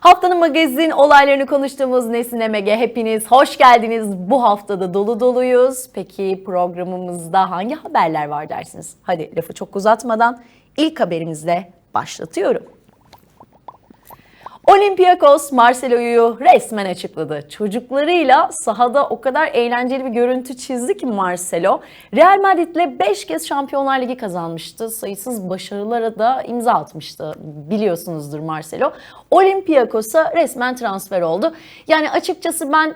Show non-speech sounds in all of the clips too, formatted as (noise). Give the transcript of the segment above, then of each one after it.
Haftanın magazin olaylarını konuştuğumuz Nesin Emege hepiniz hoş geldiniz. Bu haftada dolu doluyuz. Peki programımızda hangi haberler var dersiniz? Hadi lafı çok uzatmadan ilk haberimizle başlatıyorum. Olympiakos Marcelo'yu resmen açıkladı. Çocuklarıyla sahada o kadar eğlenceli bir görüntü çizdi ki Marcelo. Real Madrid'le 5 kez Şampiyonlar Ligi kazanmıştı. Sayısız başarılara da imza atmıştı. Biliyorsunuzdur Marcelo. Olympiakos'a resmen transfer oldu. Yani açıkçası ben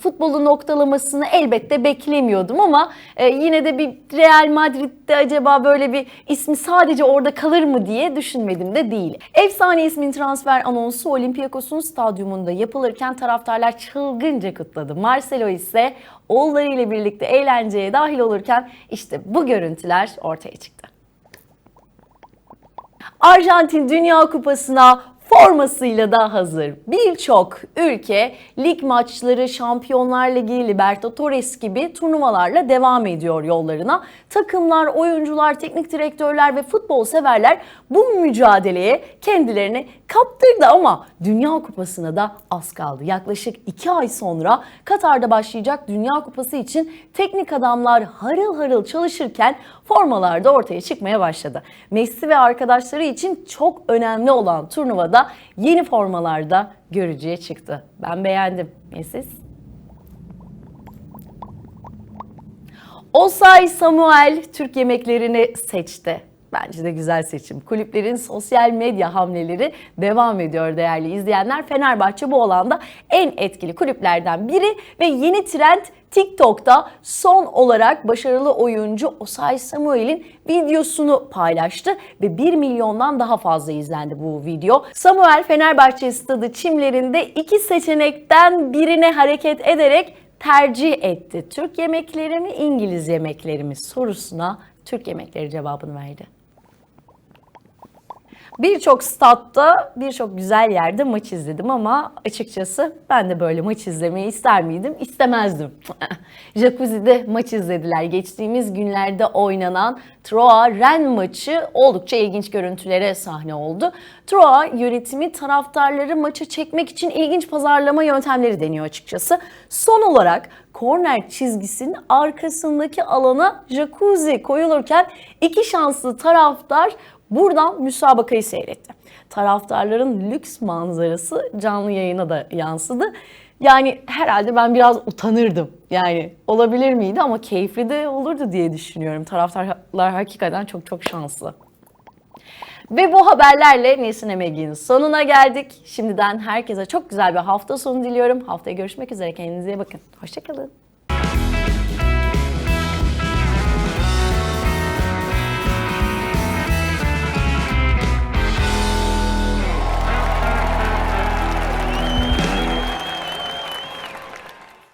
futbolu noktalamasını elbette beklemiyordum ama e, yine de bir Real Madrid'de acaba böyle bir ismi sadece orada kalır mı diye düşünmedim de değil. Efsane ismin transfer anonsu Olympiakos'un stadyumunda yapılırken taraftarlar çılgınca kutladı. Marcelo ise oğullarıyla birlikte eğlenceye dahil olurken işte bu görüntüler ortaya çıktı. Arjantin Dünya Kupası'na formasıyla da hazır. Birçok ülke lig maçları, Şampiyonlar Ligi, Libertadores gibi turnuvalarla devam ediyor yollarına. Takımlar, oyuncular, teknik direktörler ve futbol severler bu mücadeleye kendilerini kaptırdı ama Dünya Kupası'na da az kaldı. Yaklaşık 2 ay sonra Katar'da başlayacak Dünya Kupası için teknik adamlar harıl harıl çalışırken formalar da ortaya çıkmaya başladı. Messi ve arkadaşları için çok önemli olan turnuvada yeni formalarda görücüye çıktı. Ben beğendim. Ya siz? Osay Samuel Türk yemeklerini seçti. Bence de güzel seçim. Kulüplerin sosyal medya hamleleri devam ediyor değerli izleyenler. Fenerbahçe bu alanda en etkili kulüplerden biri ve yeni trend TikTok'ta son olarak başarılı oyuncu Osay Samuel'in videosunu paylaştı ve 1 milyondan daha fazla izlendi bu video. Samuel Fenerbahçe stadı çimlerinde iki seçenekten birine hareket ederek tercih etti. Türk yemekleri mi, İngiliz yemekleri mi sorusuna Türk yemekleri cevabını verdi. Birçok statta, birçok güzel yerde maç izledim ama açıkçası ben de böyle maç izlemeyi ister miydim? İstemezdim. (laughs) Jacuzzi'de maç izlediler. Geçtiğimiz günlerde oynanan Troa Ren maçı oldukça ilginç görüntülere sahne oldu. Troa yönetimi taraftarları maça çekmek için ilginç pazarlama yöntemleri deniyor açıkçası. Son olarak korner çizgisinin arkasındaki alana jacuzzi koyulurken iki şanslı taraftar Buradan müsabakayı seyretti. Taraftarların lüks manzarası canlı yayına da yansıdı. Yani herhalde ben biraz utanırdım. Yani olabilir miydi ama keyifli de olurdu diye düşünüyorum. Taraftarlar hakikaten çok çok şanslı. Ve bu haberlerle Nesin Emegi'nin sonuna geldik. Şimdiden herkese çok güzel bir hafta sonu diliyorum. Haftaya görüşmek üzere. Kendinize iyi bakın. Hoşçakalın.